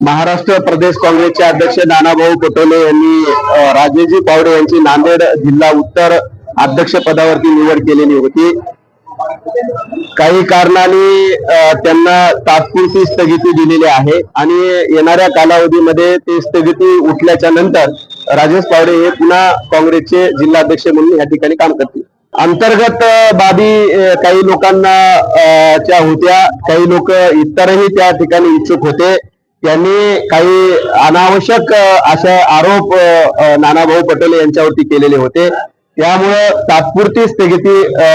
महाराष्ट्र प्रदेश काँग्रेसचे अध्यक्ष नानाभाऊ पटोले यांनी राजेजी पावडे यांची नांदेड जिल्हा उत्तर अध्यक्ष पदावरती निवड केलेली होती. काही कारणाने त्यांना तात्पुरती स्थगिती दिलेली आहे आणि येणाऱ्या कालावधीमध्ये ते स्थगिती उठल्याच्या नंतर राजेश पावडे हे पुन्हा काँग्रेसचे जिल्हाध्यक्ष म्हणून या ठिकाणी काम करतील. अंतर्गत बाबी काही लोकांना च्या होत्या काही लोक इतरही त्या ठिकाणी इच्छुक होते. त्यांनी काही अनावश्यक अशा आरोप नानाभाऊ पटेल यांच्यावरती केलेले होते. त्यामुळं तात्पुरती स्थगिती अ,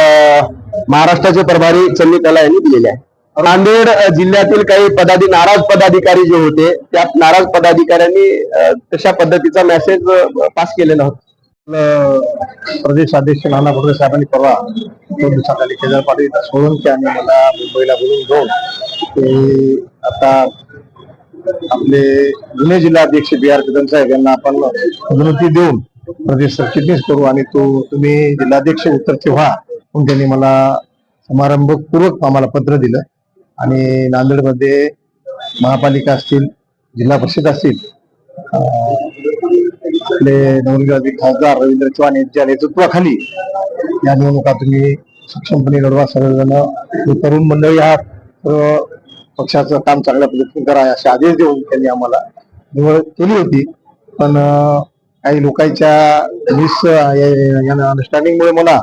महाराष्ट्राचे प्रभारी चन्नी कला यांनी दिलेली आहे. नांदेड जिल्ह्यातील काही पदाधी नाराज पदाधिकारी जे होते त्या नाराज पदाधिकाऱ्यांनी तशा पद्धतीचा मेसेज पास केलेला होता. प्रदेश अध्यक्ष नाना पटोले साहेबांनी परवा दोन दिवसाखाली केदार पाटील सोळंकी आणि मला मुंबईला बोलून घेऊन ते आता आपले जुने जिल्हाध्यक्ष बी आर कदम साहेब यांना आपण विनंती देऊन प्रदेश सरचिटणीस करू आणि तो तुम्ही जिल्हाध्यक्ष उत्तरचे व्हा म्हणून त्यांनी मला समारंभपूर्वक आम्हाला पत्र दिलं. आणि नांदेडमध्ये महापालिका असतील जिल्हा परिषद असतील आपले नवनिर्वाचित खासदार रवींद्र चव्हाण यांच्या नेतृत्वाखाली या निवडणुका तुम्ही सक्षमपणे लढवा. सर्वजण हे तरुण मंडळी आहात. पक्षाचं काम चांगल्या पद्धतीने करा असे आदेश देऊन त्यांनी आम्हाला निवड केली होती. पण काही लोकांच्या मिस अंडरस्टँडिंगमुळे मला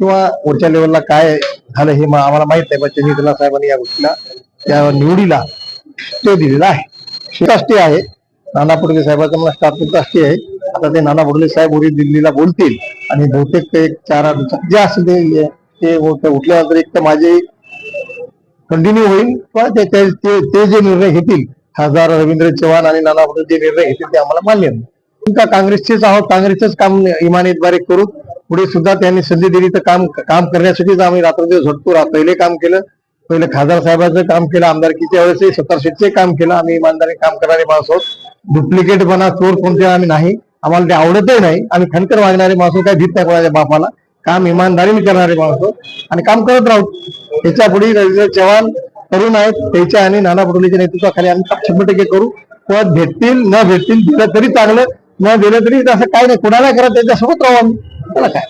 किंवा वरच्या लेवलला काय झालं हे आम्हाला माहीत नाही. पण त्यांनी दिला साहेबांनी या गोष्टीला त्या निवडीला ते दिलेला आहे. राष्ट्रीय आहे. नाना पटोले साहेबांचा मला स्टाफ राष्ट्रीय आहे. आता ते नाना पटोले साहेब उरी दिल्लीला बोलतील. आणि बहुतेक ते चार आठ जे असेल ते ते उठल्यानंतर एक तर माझे कंटिन्यू होईल. ते ते- ते ते जे निर्णय घेतील खासदार रवींद्र चव्हाण आणि नाना पटोले जे निर्णय घेतील ते आम्हाला मान्य नाही का काँग्रेसचेच आहोत काँग्रेसच काम इमानीद्वारे करू. पुढे सुद्धा त्यांनी संधी दिली तर काम काम करण्यासाठीच आम्ही रात्रदिवस झटतो. पहिले काम केलं पहिले खासदार साहेबांचं काम केलं आमदारकीच्या वेळेस सत्तर सीटचे काम केलं. आम्ही इमानदारी काम करणारे माणूस आहोत. डुप्लिकेट बना चोर कोणते आम्ही नाही. आम्हाला ते आवडतही नाही. आम्ही खणकर वागणारे माणूस काय काही भीत नाही कोणाच्या बापाला. काम इमानदारीने करणारे माणूस आणि काम करत राहू. त्याच्या पुढे जवान चव्हाण तरुण आहेत. त्याच्या आणि नाना पटोलेच्या नेतृत्वाखाली आम्ही शंभर टक्के करू. पद भेटतील न भेटतील दिलं तरी चांगलं न दिलं तरी असं काय नाही. कुणाला करा त्याच्यासोबत राहू आम्ही. त्याला काय?